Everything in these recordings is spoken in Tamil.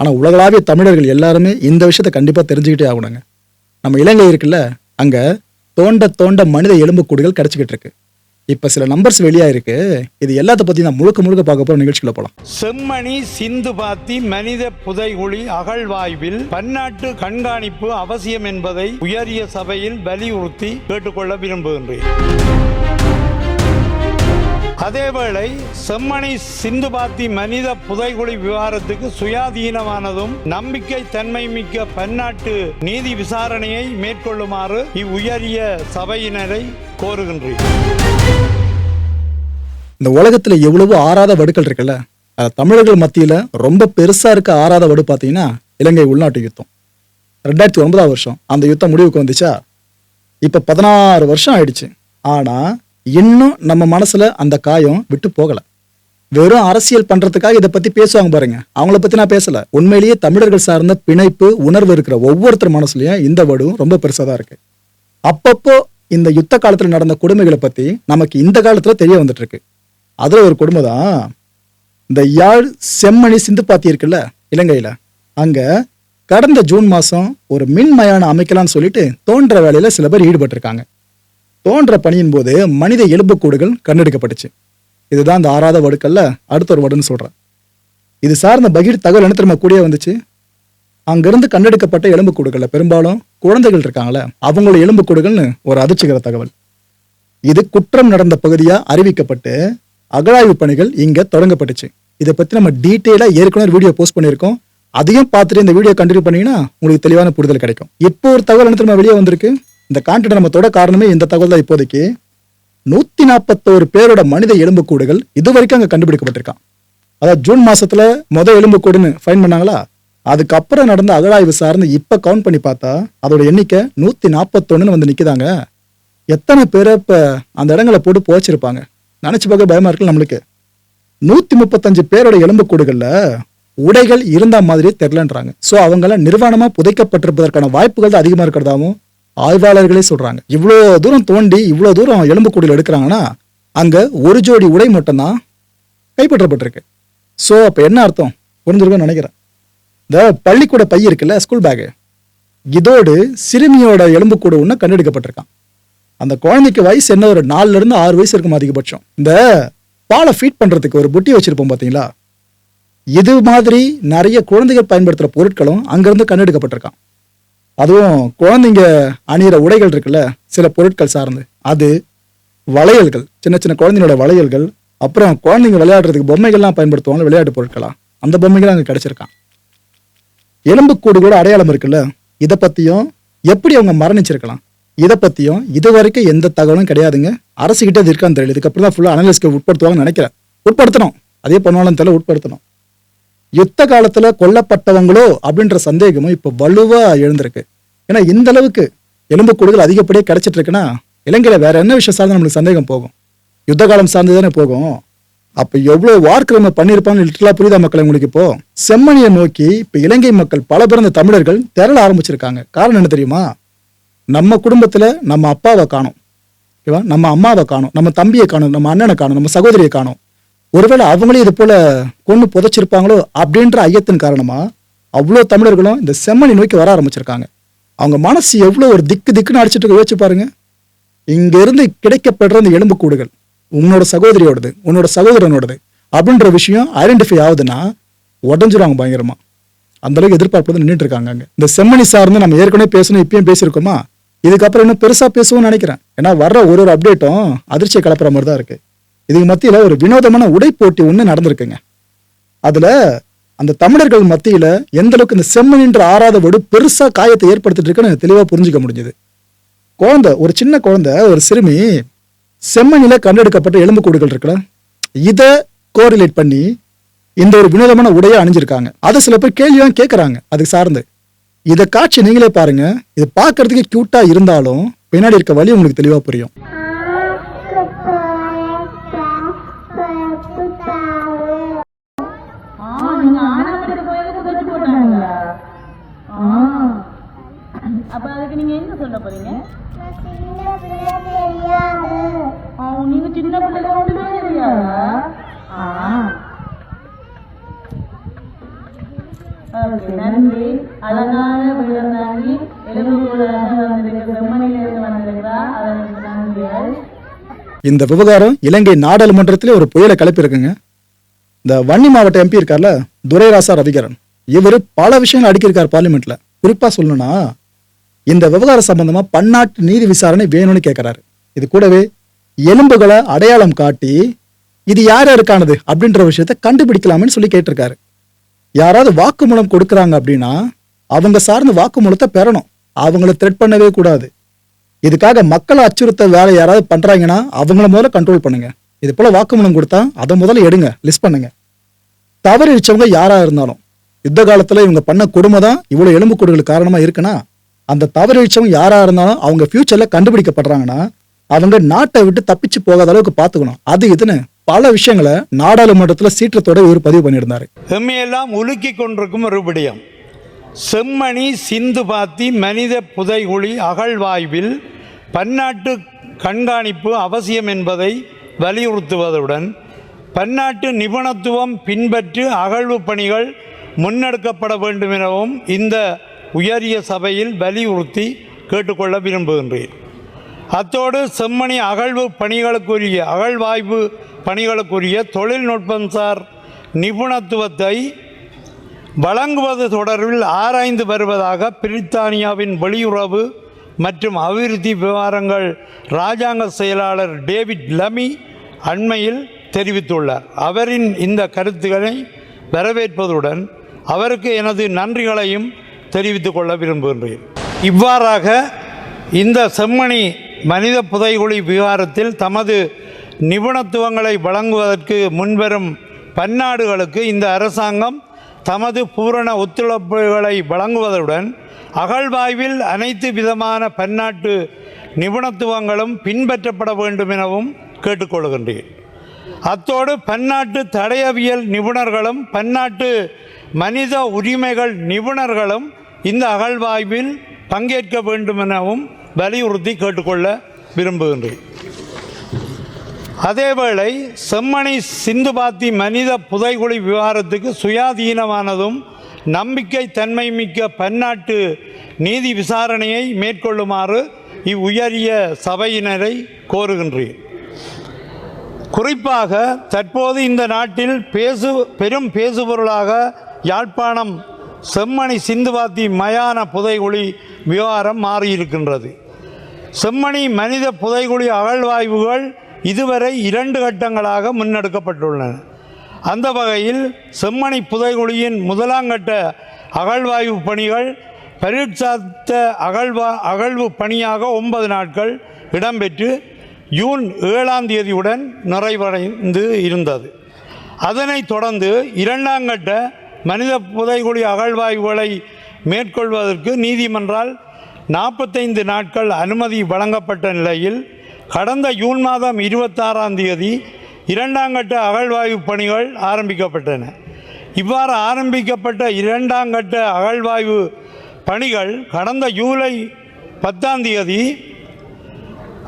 ஆனால் உலகளாவிய தமிழர்கள் எல்லாருமே இந்த விஷயத்தை கண்டிப்பாக தெரிஞ்சுக்கிட்டே ஆகணுங்க. நம்ம இலங்கை இருக்குல்ல அங்கே தோண்ட தோண்ட மனித எலும்புக்கூடுகள் கிடைச்சிக்கிட்டு இருக்கு. இப்போ சில நம்பர்ஸ் வெளியாக இருக்கு இது எல்லாத்த பத்தி நான் முழுக்க முழுக்க பார்க்க போகிற நிகழ்ச்சியில் போகலாம் செம்மணி சிந்து பாத்தி மனித புதைகுழி அகழ்வாய்வில் பன்னாட்டு கண்காணிப்பு அவசியம் என்பதை உயரிய சபையில் வலியுறுத்தி கேட்டுக்கொள்ள விரும்புகின்றேன். அதேவேளை செம்மணி சிந்து பாத்தி மனித புதைகுழி விவகாரத்துக்கு சுயாதீனமானதும் நம்பிக்கை தன்மை மிக்க பன்னாட்டு நீதி விசாரணையை மேற்கொள்ளுமாறு இவ்வுயரிய சபையினரை கோருகின்றேன். இந்த உலகத்துல எவ்வளவு ஆறாத வடுக்கள் இருக்குல்ல தமிழர்கள் மத்தியில ரொம்ப பெருசா இருக்க ஆறாத வடு பாத்தீங்கன்னா இலங்கை உள்நாட்டு யுத்தம். ரெண்டாயிரத்தி ஒன்பதாம் வருஷம் அந்த யுத்தம் முடிவுக்கு வந்துச்சா? இப்ப பதினாறு வருஷம் ஆயிடுச்சு. ஆனா இன்னும் நம்ம மனசுல அந்த காயம் விட்டு போகல. வெறும் அரசியல் பண்றதுக்காக இதை பத்தி பேசுவாங்க பாருங்க. அவங்கள பத்தி நான் பேசல. உண்மையிலேயே தமிழர்கள் சார்ந்த பிணைப்பு உணர்வு இருக்கிற ஒவ்வொருத்தர் மனசுலயும் இந்த வடும் ரொம்ப பெருசா தான் இருக்கு. அப்பப்போ இந்த யுத்த காலத்துல நடந்த கொடுமைகளை பத்தி நமக்கு இந்த காலத்துல தெரிய வந்துட்டு இருக்கு. அதுல ஒரு கொடுமை தான் இந்த யாழ் செம்மணி சிந்துப்பாத்தி இருக்குல்ல இலங்கையில. அங்க கடந்த ஜூன் மாசம் ஒரு மின் மயானம் அமைக்கலாம்னு சொல்லிட்டு தோன்ற வேலையில சில பேர் ஈடுபட்டிருக்காங்க. தோன்ற பணியின் போது மனித எலும்புக்கூடுகள் கண்டெடுக்கப்பட்டுச்சு இதுதான் இந்த ஆறாத வடுக்கல்ல அடுத்த ஒரு வடுன்னு சொல்கிறேன் இது சார்ந்த பகீர் தகவல் என்ன திரும்ப கூடிய வந்துச்சு. அங்கிருந்து கண்டெடுக்கப்பட்ட எலும்புக்கூடுகளில் பெரும்பாலும் குழந்தைகள் இருக்காங்களே அவங்களோட எலும்புக்கூடுகள்னு ஒரு அதிர்ச்சிகர தகவல். இது குற்றம் நடந்த பகுதியாக அறிவிக்கப்பட்டு அகழாய்வு பணிகள் இங்கே தொடங்கப்பட்டுச்சு. இதை பற்றி நம்ம டீட்டெயிலாக ஏற்கனவே வீடியோ போஸ்ட் பண்ணியிருக்கோம். அதையும் பார்த்துட்டு இந்த வீடியோ கண்டினியூ பண்ணீங்கன்னா உங்களுக்கு தெளிவான புரிதல் கிடைக்கும். இப்போ ஒரு தகவல் என்ன திரும்ப வெளியே வந்திருக்கு. இந்த கான்டென்ட் நம்ம தொட காரணமே இந்த தகவல் தான் இப்போதைக்கு. நூத்தி நாற்பத்தோரு பேரோட மனித எலும்புக்கூடுகள் இது வரைக்கும் அங்க கண்டுபிடிக்கப்பட்டிருக்கான். அதாவது ஜூன் மாசத்துல முத எலும்புக்கூடுன்னு ஃபைன் பண்ணாங்களா? அதுக்கப்புறம் நடந்த அகழாய்வு சார்ந்து இப்ப கவுண்ட் பண்ணி பார்த்தா அதோட எண்ணிக்கை நூத்தி நாற்பத்தொன்னுன்னு வந்து நிக்குதாங்க. எத்தனை பேரை இப்ப அந்த இடங்களை போட்டு போச்சிருப்பாங்க நினைச்சு பார்க்க பயமா இருக்குல்ல நம்மளுக்கு. நூத்தி முப்பத்தஞ்சு பேரோட எலும்புக்கூடுகளில் உடைகள் இருந்த மாதிரி தெரிலன்றாங்க சோ அவங்கள நிர்வாணமா புதைக்கப்பட்டிருப்பதற்கான வாய்ப்புகள் தான் அதிகமா இருக்கிறதாவும் ஆய்வாளர்களே சொல்றாங்க. இவ்வளோ தூரம் தோண்டி இவ்வளோ தூரம் எலும்புக்கூடுகள் எடுக்கிறாங்கன்னா அங்க ஒரு ஜோடி உடை மட்டும்தான் கைப்பற்றப்பட்டிருக்கு. ஸோ அப்போ என்ன அர்த்தம்? புரிஞ்சிருக்கும்னு நினைக்கிறேன். இந்த பள்ளிக்கூட பை இருக்குல்ல ஸ்கூல் பேகு இதோடு சிறுமியோட எலும்புக்கூடு ஒன்று கண்டெடுக்கப்பட்டிருக்கான். அந்த குழந்தைக்கு வயசு என்ன? ஒரு நாலுல இருந்து ஆறு வயசு இருக்கும் அதிகபட்சம். இந்த பாலை ஃபீட் பண்றதுக்கு ஒரு புட்டி வச்சிருப்போம் பார்த்தீங்களா இது மாதிரி நிறைய குழந்தைகள் பயன்படுத்துகிற பொருட்களும் அங்கேருந்து கண்டெடுக்கப்பட்டிருக்கான். அதுவும் குழந்தைங்க அணியிற உடைகள் இருக்குல்ல சில பொருட்கள் சார்ந்து. அது வளையல்கள் சின்ன சின்ன குழந்தைங்களோட வளையல்கள் அப்புறம் குழந்தைங்க விளையாடுறதுக்கு பொம்மைகள்லாம் பயன்படுத்துவாங்க விளையாட்டு பொருட்களா அந்த பொம்மைகள் அங்கே கிடைச்சிருக்கான். எலும்புக்கூடுகளோட அடையாளம் இருக்குல்ல இதை பற்றியும் எப்படி அவங்க மரணிச்சிருக்கலாம்? இதை பற்றியும் இது வரைக்கும் எந்த தகவலும் கிடையாதுங்க. அரசு கிட்ட இருக்கான்னு தெரியல. இதுக்கப்புறம் தான் ஃபுல்லாக அனலிஸ்க்கு உட்படுத்துவாங்கன்னு நினைக்கிறேன். உட்படுத்தணும். அதே பண்ணுவாலும் தெரியல உட்படுத்தணும். யுத்த காலத்தில் கொல்லப்பட்டவங்களோ அப்படின்ற சந்தேகமும் இப்போ வலுவாக எழுந்திருக்கு. ஏன்னா இந்த அளவுக்கு எலும்புக்கூடுகள் அதிகப்படியே கிடைச்சிட்டு இருக்குன்னா இலங்கையில வேற என்ன விஷயம் சார்ந்து நம்மளுக்கு சந்தேகம் போகும்? யுத்த காலம் சார்ந்து தானே போகும்? அப்ப எவ்வளவு வார்க்கிழமை பண்ணியிருப்பான்னு லிட்டரலா புரியுதா மக்கள் உங்களுக்கு இப்போ? செம்மணியை நோக்கி இப்ப இலங்கை மக்கள் பல பிறந்த தமிழர்கள் திரள ஆரம்பிச்சிருக்காங்க. காரணம் என்ன தெரியுமா? நம்ம குடும்பத்துல நம்ம அப்பாவை காணும். ஓகேவா? நம்ம அம்மாவை காணும். நம்ம தம்பியை காணும். நம்ம அண்ணனை காணும். நம்ம சகோதரியை காணும். ஒருவேளை அவங்களே இது போல கொண்டு புதைச்சிருப்பாங்களோ அப்படின்ற ஐயத்தின் காரணமா அவ்வளோ தமிழர்களும் இந்த செம்மணி நோக்கி வர ஆரம்பிச்சிருக்காங்க. அவங்க மனசு எவ்வளோ ஒரு திக்கு திக்குன்னு அடிச்சிட்டு யோசிச்சு பாருங்க. இங்கிருந்து கிடைக்கப்படுற அந்த எலும்புக்கூடுகள் உன்னோட சகோதரியோடது உன்னோட சகோதரனோடது அப்படின்ற விஷயம் ஐடென்டிஃபை ஆகுதுன்னா உடஞ்சிருவாங்க பயங்கரமா. அந்தளவுக்கு எதிர்பார்ப்பு நின்றுட்டு இருக்காங்க அங்கே. இந்த செம்மணி சார்ந்து நம்ம ஏற்கனவே பேசணும் இப்பயும் பேசியிருக்கோமா? இதுக்கப்புறம் இன்னும் பெருசாக பேசுவோம்னு நினைக்கிறேன். ஏன்னா வர்ற ஒரு ஒரு அப்டேட்டும் அதிர்ச்சியை கலப்புற மாதிரி தான் இருக்கு. இதுக்கு மத்தியில் ஒரு வினோதமான உடை போட்டி ஒன்று நடந்திருக்குங்க. அதில் அந்த தமிழர்கள் மத்தியில எந்த அளவுக்கு இந்த செம்மணின்ற ஆறாத வடு பெருசா காயத்தை ஏற்படுத்திட்டு இருக்குன்னு தெளிவா புரிஞ்சுக்க முடிஞ்சது. குழந்தை ஒரு சின்ன குழந்தை ஒரு சிறுமி செம்மணில கண்டெடுக்கப்பட்ட எலும்புக்கூடுகள் இருக்குல்ல இதை கோரிலேட் பண்ணி இந்த ஒரு வினோதமான உடையை அணிஞ்சிருக்காங்க. அதை சில பேர் கேள்வியும் கேட்கறாங்க அதுக்கு சார்ந்து. இதை காட்சி நீங்களே பாருங்க இது பார்க்கிறதுக்கு கியூட்டா இருந்தாலும் பின்னாடி இருக்க வழி உங்களுக்கு தெளிவா புரியும் ஆ, நீங்க ஆனாப்பட்ட கோயிலுக்கு கட்டி போட்டாங்களா ஆ. அப்ப அதுக்கு நீங்க என்ன சொல்ல போறீங்க ஆ, நீங்க சின்ன பிள்ளைங்க ஒண்ணுமே தெரியாதா ஆ. ஓகே, நன்றி அழகான வீரம் எலும்புகளாக அதற்கு இந்த விவகாரம் இலங்கை நாடாளுமன்றத்திலே ஒரு புயலை கிளப்பியிருக்குங்க. இந்த வன்னி மாவட்ட எம்பி இருக்கார்ல துரைராசா ரவிகரன். இவர் பல விஷயங்கள் அடிக்கிருக்கார் பார்லிமெண்ட்ல. குறிப்பா சொல்லணும்னா இந்த விவகாரம் சம்பந்தமா பன்னாட்டு நீதி விசாரணை வேணும்னு கேட்கிறாரு இது கூடவே எலும்புகளை அடையாளம் காட்டி இது யார் யாருக்கானது அப்படின்ற விஷயத்தை கண்டுபிடிக்கலாம்னு சொல்லி கேட்டிருக்காரு. யாராவது வாக்குமூலம் கொடுக்குறாங்க அப்படின்னா அவங்க சார்ந்த வாக்குமூலத்தை பெறணும். அவங்கள த்ரெட் பண்ணவே கூடாது. இதுக்காக மக்களை அச்சுறுத்த வேலை யாராவது பண்றாங்கன்னா அவங்கள முதல்ல கண்ட்ரோல் பண்ணுங்க. இது போல வாக்குமூலம் கொடுத்தா அதை முதல்ல எடுங்க லிஸ்ட் பண்ணுங்க. தவறு இழிச்சவங்க யாரா இருந்தாலும் யுத்த காலத்துல இவங்க பண்ண கொடுமை தான் இவ்வளவு எலும்புக்கூடுகளுக்கு காரணமா இருக்குன்னா அந்த தவறு யாராக யாரா இருந்தாலும் அவங்க ஃபியூச்சர்ல கண்டுபிடிக்கப்படுறாங்கன்னா அவங்க நாட்டை விட்டு தப்பிச்சு போகாத அளவுக்கு பார்த்துக்கணும். அது இதுன்னு பல விஷயங்களை நாடாளுமன்றத்தில் சீற்றத்தோட இவர் பதிவு பண்ணியிருந்தார். எம்மையெல்லாம் உலுக்கி கொண்டிருக்கும் ஒரு விடயம். செம்மணி சிந்து பாத்தி மனித புதைகுழி அகழ்வாய்வில் பன்னாட்டு கண்காணிப்பு அவசியம் என்பதை வலியுறுத்துவதுடன் பன்னாட்டு நிபுணத்துவம் பின்பற்றி அகழ்வு பணிகள் முன்னெடுக்கப்பட வேண்டும் எனவும் இந்த உயரிய சபையில் வலியுறுத்தி கேட்டுக்கொள்ள விரும்புகின்றேன். அத்தோடு செம்மணி அகழ்வு பணிகளுக்குரிய அகழ்வாய்வு பணிகளுக்குரிய தொழில்நுட்பம்சார் நிபுணத்துவத்தை வழங்குவது தொடர்பில் ஆராய்ந்து வருவதாக பிரித்தானியாவின் வெளியுறவு மற்றும் அபிவிருத்தி விவகாரங்கள் இராஜாங்க செயலாளர் டேவிட் லமி அண்மையில் தெரிவித்துள்ளார். அவரின் இந்த கருத்துக்களை வரவேற்பதுடன் அவருக்கு எனது நன்றிகளையும் தெரிவித்துக் கொள்ள விரும்புகின்றேன். இவ்வாறாக இந்த செம்மணி மனித புதைகுழி விவகாரத்தில் தமது நிபுணத்துவங்களை வழங்குவதற்கு முன்வரும் பன்னாடுகளுக்கு இந்த அரசாங்கம் தமது பூரண ஒத்துழைப்புகளை வழங்குவதுடன் அகழ்வாய்வில் அனைத்து விதமான பன்னாட்டு நிபுணத்துவங்களும் பின்பற்றப்பட வேண்டும் எனவும் கேட்டுக்கொள்கின்றேன். அத்தோடு பன்னாட்டு தடயவியல் நிபுணர்களும் பன்னாட்டு மனித உரிமைகள் நிபுணர்களும் இந்த அகழ்வாய்வில் பங்கேற்க வேண்டும் எனவும் வலியுறுத்தி கேட்டுக்கொள்ள விரும்புகின்றேன். அதேவேளை செம்மணி சிந்துபாத்தி மனித புதைகுழி விவகாரத்துக்கு சுயாதீனமானதும் நம்பிக்கை தன்மை மிக்க பன்னாட்டு நீதி விசாரணையை மேற்கொள்ளுமாறு இவ்வுயரிய சபையினரை கோருகின்றேன். குறிப்பாக தற்போது இந்த நாட்டில் பேசு பெரும் பேசுபொருளாக யாழ்ப்பாணம் செம்மணி சிந்துபாத்தி மயான புதைகுழி விவகாரம் மாறியிருக்கின்றது. செம்மணி மனித புதைகுழி அகழ்வாய்வுகள் இதுவரை இரண்டு கட்டங்களாக முன்னெடுக்கப்பட்டுள்ளன. அந்த வகையில் செம்மணி புதைகுழியின் முதலாங்கட்ட அகழ்வாய்வு பணிகள் பரீட்சாத்த அகழ்வா அகழ்வு பணியாக ஒன்பது நாட்கள் இடம்பெற்று ஜூன் ஏழாம் தேதியுடன் நிறைவடைந்து இருந்தது. அதனைத் தொடர்ந்து இரண்டாம் கட்ட மனித புதைகுழி அகழ்வாய்வுகளை மேற்கொள்வதற்கு நீதிமன்றால் நாற்பத்தைந்து நாட்கள் அனுமதி வழங்கப்பட்ட நிலையில் கடந்த ஜூன் மாதம் இருபத்தாறாம் தேதி இரண்டாம் கட்ட அகழ்வாய்வு பணிகள் ஆரம்பிக்கப்பட்டன. இவ்வாறு ஆரம்பிக்கப்பட்ட இரண்டாம் கட்ட அகழ்வாய்வு பணிகள் கடந்த ஜூலை பத்தாம் தேதி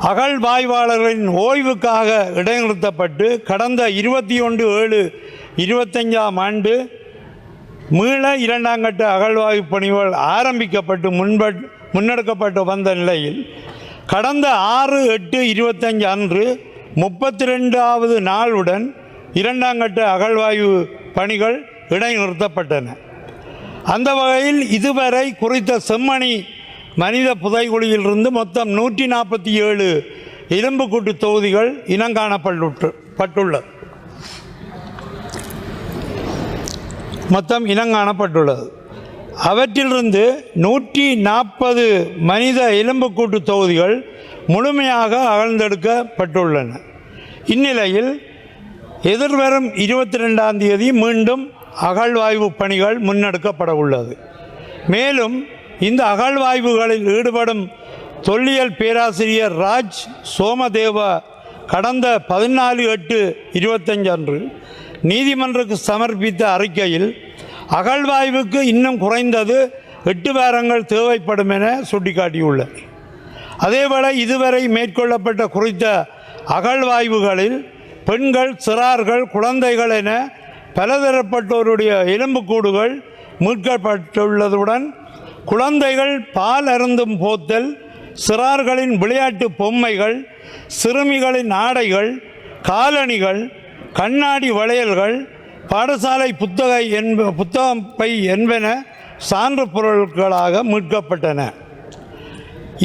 அகழ்வாய்வாளர்களின் ஓய்வுக்காக இடைநிறுத்தப்பட்டு கடந்த இருபத்தி ஒன்று ஏழு இருபத்தஞ்சாம் ஆண்டு மீள இரண்டாம் கட்ட அகழ்வாய்வு பணிகள் ஆரம்பிக்கப்பட்டு முன்பட் முன்னெடுக்கப்பட்டு வந்த நிலையில் கடந்த ஆறு எட்டு இருபத்தஞ்சு அன்று முப்பத்தி ரெண்டாவது நாளுடன் இரண்டாம் கட்ட அகழ்வாய்வு பணிகள் இடைநிறுத்தப்பட்டன. அந்த வகையில் இதுவரை குறித்த செம்மணி மனித புதைகுழியிலிருந்து மொத்தம் நூற்றி நாற்பத்தி ஏழு எலும்புக்கூட்டு தொகுதிகள் இனங்காணப்பட்டு பட்டுள்ளது மொத்தம் இனங்காணப்பட்டுள்ளது. அவற்றிலிருந்து நூற்றி நாற்பது மனித எலும்புக்கூட்டு தொகுதிகள் முழுமையாக அகழ்ந்தெடுக்கப்பட்டுள்ளன. இந்நிலையில் எதிர்வரும் இருபத்தி ரெண்டாம் தேதி மீண்டும் அகழ்வாய்வு பணிகள் முன்னெடுக்கப்பட உள்ளது மேலும் இந்த அகழ்வாய்வுகளில் ஈடுபடும் தொல்லியல் பேராசிரியர் ராஜ் சோமதேவ கடந்த பதினாலு எட்டு இருபத்தஞ்சு அன்று நீதிமன்றக்கு சமர்ப்பித்த அறிக்கையில் அகழ்வாய்வுக்கு இன்னும் குறைந்தது எட்டு வாரங்கள் தேவைப்படும் என சுட்டிக்காட்டியுள்ளது அதேபோல இதுவரை மேற்கொள்ளப்பட்ட குறித்த அகழ்வாய்வுகளில் பெண்கள் சிறார்கள் குழந்தைகள் என பலதரப்பட்டோருடைய எலும்புக்கூடுகள் மீட்கப்பட்டுள்ளதுடன் குழந்தைகள் பால் அருந்தும் போத்தல் சிறார்களின் விளையாட்டு பொம்மைகள் சிறுமிகளின் ஆடைகள் காலணிகள் கண்ணாடி வளையல்கள் பாடசாலை புத்தக என்ப புத்தகம் பை என்பன சான்று பொருட்களாக மீட்கப்பட்டன.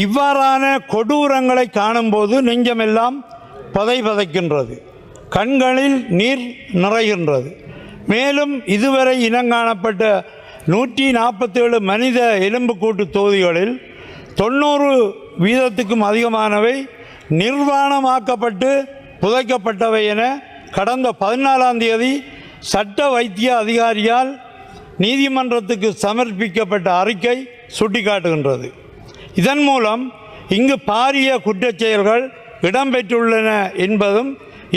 இவ்வாறான கொடூரங்களை காணும்போது நெஞ்சமெல்லாம் பதை பதைக்கின்றது. கண்களில் நீர் நிறைகின்றது. மேலும் இதுவரை இனங்காணப்பட்ட நூற்றி நாற்பத்தேழு மனித எலும்புக்கூட்டு தொகுதிகளில் தொண்ணூறு வீதத்துக்கும் அதிகமானவை நிர்வாணமாக்கப்பட்டு புதைக்கப்பட்டவை என கடந்த பதினாலாம் தேதி சட்ட வைத்திய அதிகாரியால் நீதிமன்றத்துக்கு சமர்ப்பிக்கப்பட்ட அறிக்கை சுட்டிக்காட்டுகின்றது. இதன் மூலம் இங்கு பாரிய குற்றச் செயல்கள் இடம்பெற்றுள்ளன என்பதும்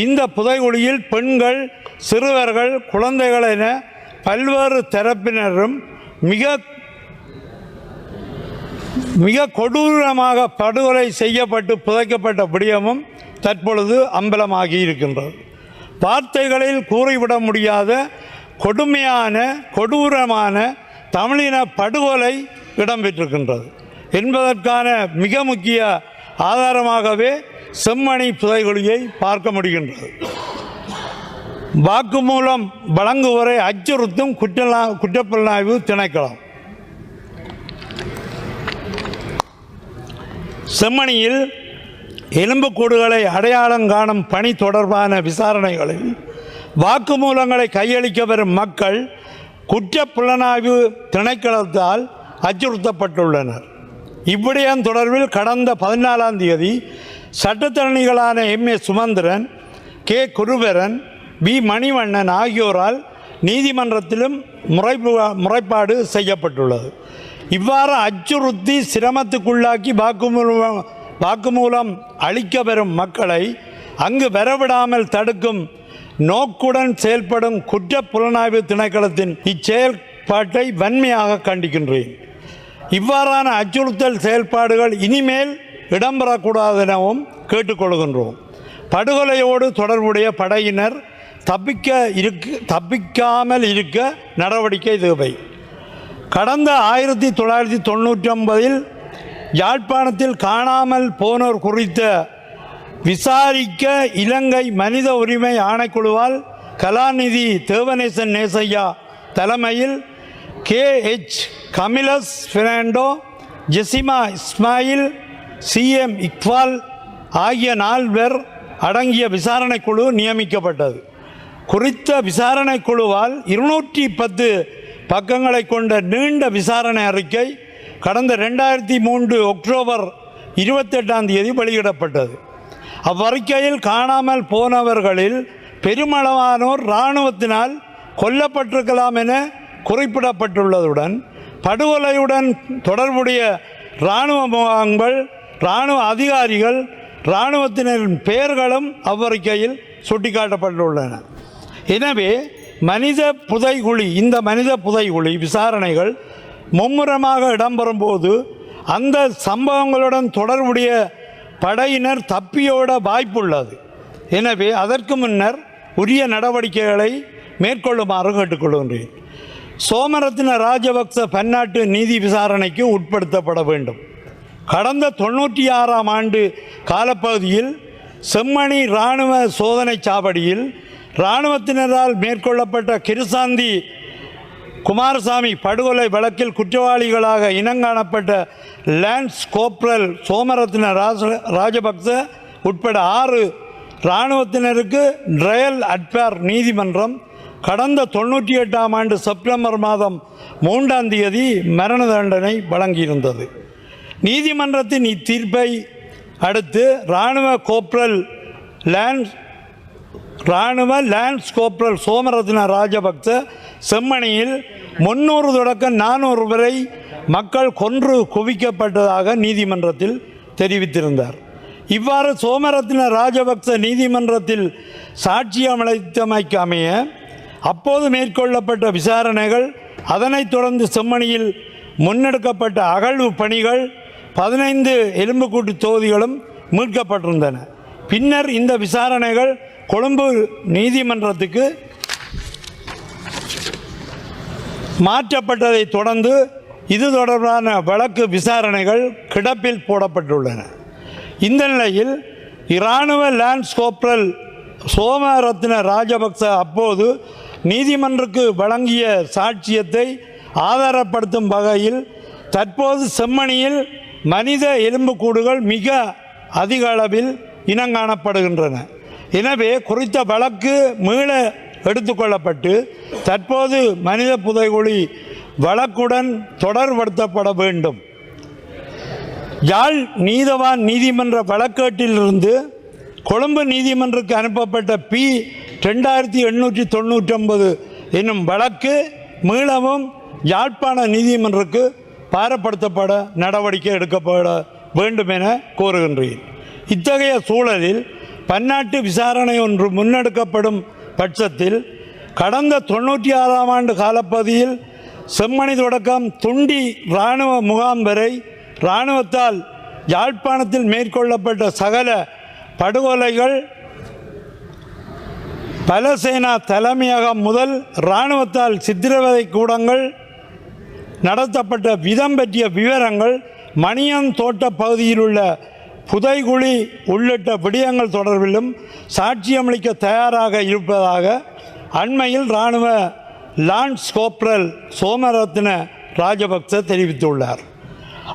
இந்த புதைகுழியில் பெண்கள் சிறுவர்கள் குழந்தைகள் என பல்வேறு தரப்பினரும் மிக மிக கொடூரமாக படுகொலை செய்யப்பட்டு புதைக்கப்பட்ட விடயமும் தற்பொழுது அம்பலமாகி இருக்கின்றது. வார்த்தைகளில் கூறிவிட முடியாத கொடுமையான கொடூரமான தமிழின படுகொலை இடம்பெற்றிருக்கின்றது. என்பதற்கான மிக முக்கிய ஆதாரமாகவே செம்மணி புதைகுழியை பார்க்க முடிகின்றது. வாக்குமூலம் வழங்குவரை அச்சுறுத்தும் குற்றலா குற்றப்புலனாய்வு திணைக்களம். செம்மணியில் எலும்புக்கூடுகளை அடையாளம் காணும் பணி தொடர்பான விசாரணைகளில் வாக்குமூலங்களை கையளிக்க வரும் மக்கள் குற்ற புலனாய்வு திணைக்களத்தால் அச்சுறுத்தப்பட்டுள்ளனர். இவ்விடயம் தொடர்பில் கடந்த பதினாலாம் தேதி சட்டத்தரணிகளான M. A. Sumanthiran K. Guruparan P. Manivannan ஆகியோரால் நீதிமன்றத்திலும் முறைப்பு முறைப்பாடு செய்யப்பட்டுள்ளது. இவ்வாறு அச்சுறுத்தி சிரமத்துக்குள்ளாக்கி வாக்குமூலம் வாக்குமூலம் அளிக்க வரும் மக்களை அங்கு வரவிடாமல் தடுக்கும் நோக்குடன் செயல்படும் குற்ற புலனாய்வு திணைக்களத்தின் இச்செயல்பாட்டை வன்மையாக கண்டிக்கின்றேன். இவ்வாறான அச்சுறுத்தல் செயல்பாடுகள் இனிமேல் இடம்பெறக்கூடாது எனவும் கேட்டுக்கொள்கின்றோம். படுகொலையோடு தொடர்புடைய படையினர் தப்பிக்க இருக்க தப்பிக்காமல் இருக்க நடவடிக்கை தேவை. கடந்த ஆயிரத்தி தொள்ளாயிரத்தி தொண்ணூற்றி ஒன்பதில் யாழ்ப்பாணத்தில் காணாமல் போனோர் குறித்த விசாரிக்க இலங்கை மனித உரிமை ஆணைக்குழுவால் கலாநிதி தேவநேசன் நேசையா தலைமையில் K H Camillus Fernando Jezima Ismail CM Iqbal ஆகிய நால்வர் அடங்கிய விசாரணை குழு நியமிக்கப்பட்டது. குறித்த விசாரணை குழுவால் இருநூற்றி பத்து பக்கங்களை கொண்ட நீண்ட விசாரணை அறிக்கை கடந்த ரெண்டாயிரத்தி மூன்று அக்டோபர் இருபத்தெட்டாம் தேதி வெளியிடப்பட்டது. அவ்வறிக்கையில் காணாமல் போனவர்களில் பெருமளவானோர் இராணுவத்தினால் கொல்லப்பட்டிருக்கலாம் என குறிப்பிடப்பட்டுள்ளதுடன் படுகொலையுடன் தொடர்புடைய இராணுவ முகாம்கள் இராணுவ அதிகாரிகள் இராணுவத்தினரின் பெயர்களும் அவ்வறிக்கையில் சுட்டிக்காட்டப்பட்டுள்ளன. எனவே மனித புதைகுழி இந்த மனித புதைகுழி விசாரணைகள் மும்முரமாக இடம்பெறும் போது அந்த சம்பவங்களுடன் தொடர்புடைய படையினர் தப்பியோட வாய்ப்புள்ளது. எனவே அதற்கு முன்னர் உரிய நடவடிக்கைகளை மேற்கொள்ளுமாறு கேட்டுக்கொள்கின்றேன். சோமரத்ன ராஜபக்ச பன்னாட்டு நீதி விசாரணைக்கு உட்படுத்தப்பட வேண்டும். கடந்த தொண்ணூற்றி ஆறாம் ஆண்டு காலப்பகுதியில் செம்மணி இராணுவ சோதனை சாவடியில் இராணுவத்தினரால் மேற்கொள்ளப்பட்ட கிருசாந்தி குமாரசாமி படுகொலை வழக்கில் குற்றவாளிகளாக இனங்காணப்பட்ட லேன்ஸ் கோப்ரல் சோமரத்ன ராஜ ராஜபக்ச உட்பட ஆறு இராணுவத்தினருக்கு ட்ரையல் அட்பேர் நீதிமன்றம் கடந்த தொண்ணூற்றி எட்டாம் ஆண்டு செப்டம்பர் மாதம் மூன்றாம் தேதி மரண தண்டனை வழங்கியிருந்தது. நீதிமன்றத்தின் இத்தீர்ப்பை அடுத்து இராணுவ கோப்ரல் லேன்ஸ் இராணுவ லான்ஸ் கோப்ரல் சோமரத்ன ராஜபக்ச செம்மணியில் முன்னூறு தொடக்கம் நானூறு வரை மக்கள் கொன்று குவிக்கப்பட்டதாக நீதிமன்றத்தில் தெரிவித்திருந்தார். இவ்வாறு சோமரத்ன ராஜபக்ச நீதிமன்றத்தில் சாட்சியமளித்தமைக்கமைய அமைய அப்போது மேற்கொள்ளப்பட்ட விசாரணைகள் அதனைத் தொடர்ந்து செம்மணியில் முன்னெடுக்கப்பட்ட அகழ்வு பணிகள் பதினைந்து எலும்புக்கூட்டு தொகுதிகளும் மீட்கப்பட்டிருந்தன. பின்னர் இந்த விசாரணைகள் கொழும்பு நீதிமன்றத்துக்கு மாற்றப்பட்டதை தொடர்ந்து இது தொடர்பான வழக்கு விசாரணைகள் கிடப்பில் போடப்பட்டுள்ளன. இந்த நிலையில் இராணுவ லான்ஸ் கோப்ரல் சோமரத்ன ராஜபக்ச அப்போது நீதிமன்றக்கு வழங்கிய சாட்சியத்தை ஆதாரப்படுத்தும் வகையில் தற்போது செம்மணியில் மனித எலும்புக்கூடுகள் மிக அதிக அளவில் இனங்காணப்படுகின்றன. எனவே குறித்த வழக்கு மீள எடுத்துக்கொள்ளப்பட்டு தற்போது மனித புதைகுழி வழக்குடன் தொடர்படுத்தப்பட வேண்டும். யாழ் நீதவான் நீதிமன்ற வழக்கேட்டிலிருந்து கொழும்பு நீதிமன்றக்கு அனுப்பப்பட்ட பி ரெண்டாயிரத்தி எண்ணூற்றி தொண்ணூற்றொன்பது என்னும் வழக்கு மீளவும் யாழ்ப்பாண நீதிமன்றக்கு பாரப்படுத்தப்பட நடவடிக்கை எடுக்கப்பட வேண்டும் என கோருகின்றேன். இத்தகைய சூழலில் பன்னாட்டு விசாரணை ஒன்று முன்னெடுக்கப்படும் பட்சத்தில் கடந்த தொண்ணூற்றி ஆறாம் ஆண்டு காலப்பகுதியில் செம்மணி தொடக்கம் துண்டி இராணுவ முகாம் வரை இராணுவத்தால் யாழ்ப்பாணத்தில் மேற்கொள்ளப்பட்ட சகல படுகொலைகள் பலசேனா தலைமையகம் முதல் இராணுவத்தால் சித்திரவதை கூடங்கள் நடத்தப்பட்ட விதம் பற்றிய விவரங்கள் மணியன் தோட்ட பகுதியில் உள்ள புதைகுழி உள்ளிட்ட விடயங்கள் தொடர்பிலும் சாட்சியமளிக்க தயாராக இருப்பதாக அண்மையில் இராணுவ லான்ஸ் கோப்ரல் சோமரத்ன ராஜபக்ச தெரிவித்துள்ளார்.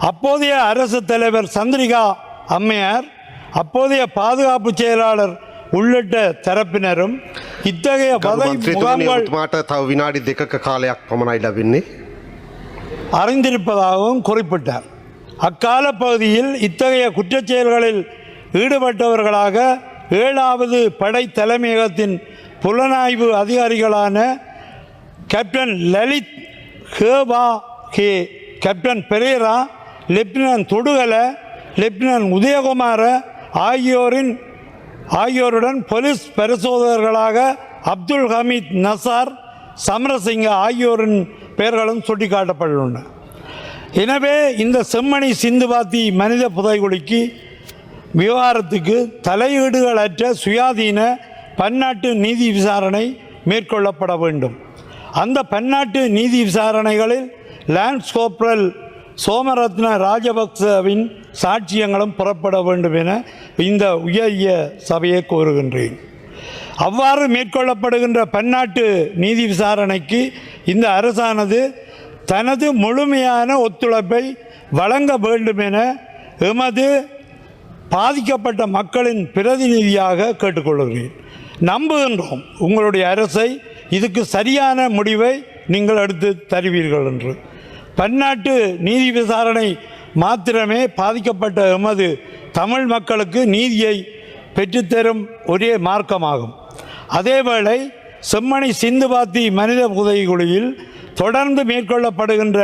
அப்போதைய அரசு தலைவர் சந்திரிகா அம்மையார் அப்போதைய பாதுகாப்பு செயலாளர் உள்ளிட்ட தரப்பினரும் இத்தகைய வதை முகாம்கள் அறிந்திருப்பதாகவும் குறிப்பிட்டார். அக்கால பகுதியில் இத்தகைய குற்றச் செயல்களில் ஈடுபட்டவர்களாக ஏழாவது படை தலைமையகத்தின் புலனாய்வு அதிகாரிகளான captain Lalith Heba K captain Perera lieutenant Thodugala lieutenant Udayakumara ஆகியோரின் ஆகியோருடன் போலீஸ் பரிசோதகர்களாக அப்துல் ஹமீத் நசார் சமரசிங்க ஆகியோரின் பெயர்களும் சுட்டிக்காட்டப்பட்டுள்ளன. எனவே இந்த செம்மணி சிந்துபாத்தி மனித புதைகுழிக்கு விவகாரத்துக்கு தலையீடுகளற்ற சுயாதீன பன்னாட்டு நீதி விசாரணை மேற்கொள்ளப்பட வேண்டும். அந்த பன்னாட்டு நீதி விசாரணைகளில் லான்ஸ் கோப்ரல் சோமரத்ன ராஜபக்சவின் சாட்சியங்களும் புறப்பட வேண்டும் என இந்த உயரிய சபையை கோருகின்றேன். அவ்வாறு மேற்கொள்ளப்படுகின்ற பன்னாட்டு நீதி விசாரணைக்கு இந்த அரசானது தனது முழுமையான ஒத்துழைப்பை வழங்க வேண்டும் என எமது பாதிக்கப்பட்ட மக்களின் பிரதிநிதியாக கேட்டுக்கொள்கிறேன். நம்புகின்றோம் உங்களுடைய அரசை இதுக்கு சரியான முடிவை நீங்கள் எடுத்து தருவீர்கள் என்று. பன்னாட்டு நீதி விசாரணை மாத்திரமே பாதிக்கப்பட்ட எமது தமிழ் மக்களுக்கு நீதியை பெற்றுத்தரும் ஒரே மார்க்கமாகும். அதேவேளை செம்மணி சிந்துபாத்தி மனித புதைகுழியில் தொடர்ந்து மேற்கொள்ளப்படுகின்ற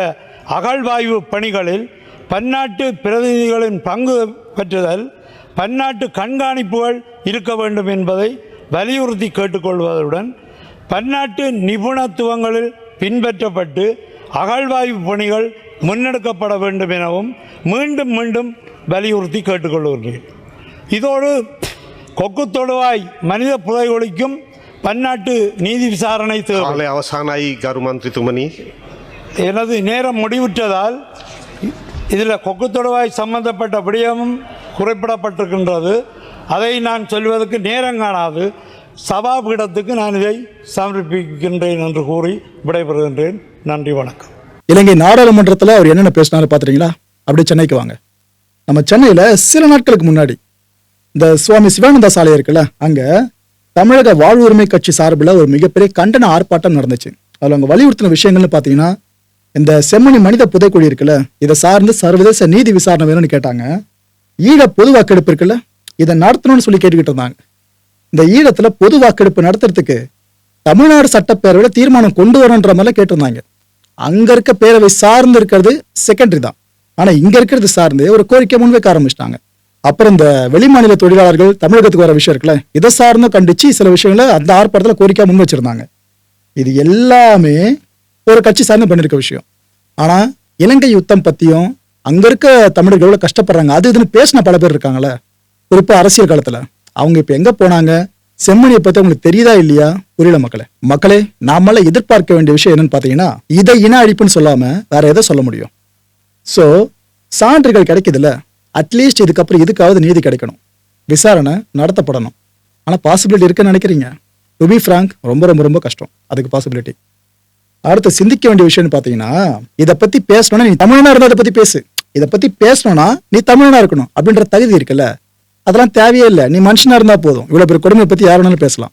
அகழ்வாய்வு பணிகளில் பன்னாட்டு பிரதிநிதிகளின் பங்கு பெற்றுதல் பன்னாட்டு கண்காணிப்புகள் இருக்க வேண்டும் என்பதை வலியுறுத்தி கேட்டுக்கொள்வதுடன் பன்னாட்டு நிபுணத்துவங்களில் பின்பற்றப்பட்டு அகழ்வாய்வு பணிகள் முன்னெடுக்கப்பட வேண்டும் எனவும் மீண்டும் மீண்டும் வலியுறுத்தி கேட்டுக்கொள்கின்றேன் இதோடு கொக்கு தொடுவாய் மனித புதைகுழிக்கும் பன்னாட்டு நீதி விசாரணை தேவை. அவசானாய் கருமந்திரி துமணி எனது நேரம் முடிவுற்றதால் இதில் கொக்கு தொடுவாய் சம்பந்தப்பட்ட விடயமும் குறிப்பிடப்பட்டிருக்கின்றது. அதை நான் சொல்வதற்கு நேரம் காணாது. சபாபீடத்துக்கு நான் இதை சமர்ப்பிக்கின்றேன் என்று கூறி விடைபெறுகின்றேன். நன்றி வணக்கம். இலங்கை நாடாளுமன்றத்தில் அவர் என்னென்ன பேசினாரு பார்த்துறீங்களா அப்படியே சென்னைக்கு வாங்க. நம்ம சென்னையில் சில நாட்களுக்கு முன்னாடி இந்த சுவாமி சிவானந்தா சாலை இருக்குல்ல அங்கே தமிழக வாழ்வுரிமை கட்சி சார்பில் ஒரு மிகப்பெரிய கண்டன ஆர்ப்பாட்டம் நடந்துச்சு. அதில் அவங்க வலியுறுத்தின விஷயங்கள்னு பார்த்தீங்கன்னா இந்த செம்மணி மனித புதைக்குழி இருக்குல்ல இதை சார்ந்து சர்வதேச நீதி விசாரணை வேணும்னு கேட்டாங்க. ஈழ பொது வாக்கெடுப்பு இருக்குல்ல இதை நடத்தணும்னு சொல்லி கேட்டுக்கிட்டு இருந்தாங்க. இந்த ஈழத்துல பொது வாக்கெடுப்பு நடத்துறதுக்கு தமிழ்நாடு சட்டப்பேரவையில தீர்மானம் கொண்டு வரன்ற மாதிரிலாம் கேட்டிருந்தாங்க. அங்க இருக்க பேரவை சார்ந்து இருக்கிறது செகண்டரி தான். ஆனா இங்க இருக்கிறது சார்ந்து ஒரு கோரிக்கை முன்வைக்க ஆரம்பிச்சிட்டாங்க. அப்புறம் இந்த வெளிமாநில தொழிலாளர்கள் தமிழகத்துக்கு வர விஷயம் இருக்குல்ல இதை சார்ந்தும் கண்டிச்சு சில விஷயங்களை அந்த ஆர்ப்பாட்டத்தில் கோரிக்கை முன் வச்சிருந்தாங்க. இது எல்லாமே ஒரு கட்சி சார்ந்து பண்ணியிருக்க விஷயம். ஆனால் இலங்கை யுத்தம் பற்றியும் அங்கே இருக்க தமிழர்கள் எவ்வளோ கஷ்டப்படுறாங்க அது இதுன்னு பேசின பல பேர் இருக்காங்களே குறிப்பாக அரசியல் காலத்தில். அவங்க இப்போ எங்கே போனாங்க செம்மணியை பற்றி உங்களுக்கு தெரியுதா இல்லையா? புரியல மக்களே. மக்களே நாமள எதிர்பார்க்க வேண்டிய விஷயம் என்னன்னு பார்த்தீங்கன்னா இதை இன அழிப்புன்னு சொல்லாமல் வேற எதை சொல்ல முடியும்? ஸோ சான்றுகள் கிடைக்குதுல்ல. அட்லீஸ்ட் இதுக்கப்புறம் இதுக்காவது நீதி கிடைக்கணும். விசாரணை நடத்தப்படணும். ஆனால் பாசிபிலிட்டி இருக்குன்னு நினைக்கிறீங்க? டு பி ஃப்ராங்க் ரொம்ப ரொம்ப ரொம்ப கஷ்டம். அதுக்கு பாசிபிலிட்டி அடுத்து சிந்திக்க வேண்டிய விஷயம்னு பார்த்தீங்கன்னா இதை பற்றி பேசணும்னா நீ தமிழனா இருந்தால் அதை பற்றி பேசு. இதை பற்றி பேசணும்னா நீ தமிழனா இருக்கணும் அப்படின்ற தகுதி இருக்குல்ல? அதெல்லாம் தேவையே இல்லை. நீ மனுஷனாக இருந்தால் போதும். இவ்வளோ பெரிய கொடுமை பற்றி யார் வேணாலும் பேசலாம்.